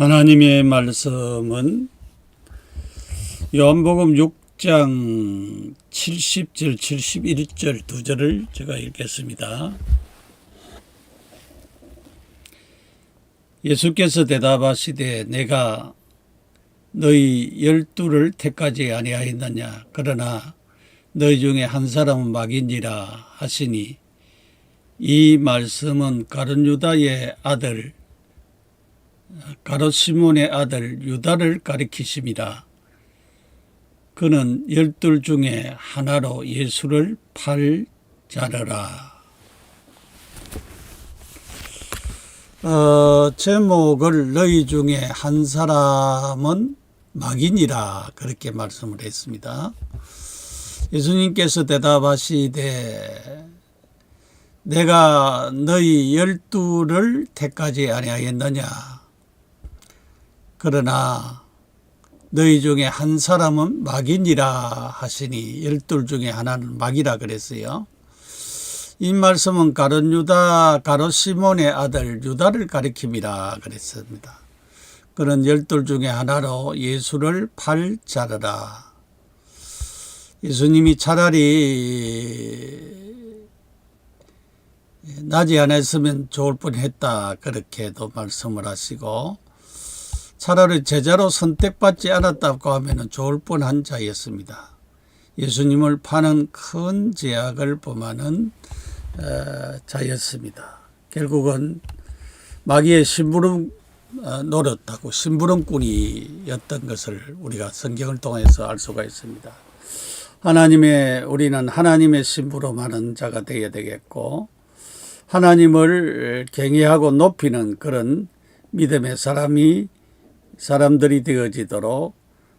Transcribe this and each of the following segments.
하나님의 말씀은 요한복음 6장 70절 71절 두 절을 제가 읽겠습니다. 예수께서 대답하시되 내가 너희 열두를 택하지 아니하였느냐 그러나 너희 중에 한 사람은 막인지라 하시니 이 말씀은 가룟 유다의 아들 가롯 시몬의 아들 유다를 가리키심이라. 그는 열둘 중에 하나로 예수를 팔 자르라. 어, 제목을 너희 중에 한 사람은 막인이라 그렇게 말씀을 했습니다. 예수님께서 대답하시되 내가 너희 열두를 택하지 아니하였느냐 그러나 너희 중에 한 사람은 막인이라 하시니 열둘 중에 하나는 막이라 그랬어요. 이 말씀은 가론 유다 가롯 시몬의 아들 유다를 가리킵니다 그랬습니다. 그는 열둘 중에 하나로 예수를 팔 자르라. 예수님이 차라리 나지 않았으면 좋을 뻔했다 그렇게도 말씀을 하시고 차라리 제자로 선택받지 않았다고 하면 좋을 뻔한 자였습니다. 예수님을 파는 큰 제약을 범하는 어, 자였습니다. 결국은 마귀의 심부름 어, 노릇하고 심부름꾼이었던 것을 우리가 성경을 통해서 알 수가 있습니다. 하나님의 우리는 하나님의 심부름하는 자가 되어야 되겠고 하나님을 경외하고 높이는 그런 믿음의 사람이 사람들이 되어지도록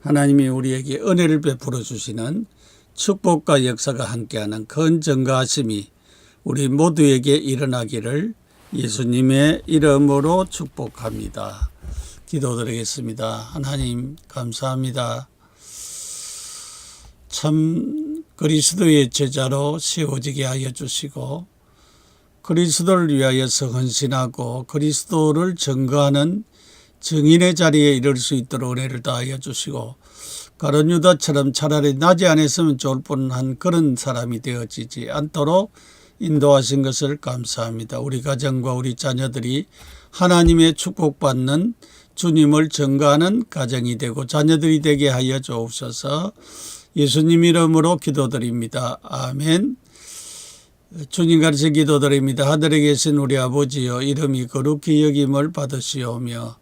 하나님이 우리에게 은혜를 베풀어 주시는 축복과 역사가 함께하는 큰 증가하심이 우리 모두에게 일어나기를 예수님의 이름으로 축복합니다. 기도드리겠습니다. 하나님 감사합니다. 참 그리스도의 제자로 세워지게 하여 주시고 그리스도를 위하여서 헌신하고 그리스도를 증거하는 증인의 자리에 이를 수 있도록 은혜를 다하여 주시고 가론 유다처럼 차라리 나지 않았으면 좋을 뻔한 그런 사람이 되어지지 않도록 인도하신 것을 감사합니다. 우리 가정과 우리 자녀들이 하나님의 축복받는 주님을 증거하는 가정이 되고 자녀들이 되게 하여 주옵소서 예수님 이름으로 기도드립니다. 아멘. 주님 가르쳐 기도드립니다. 하늘에 계신 우리 아버지여 이름이 거룩히 여김을 받으시오며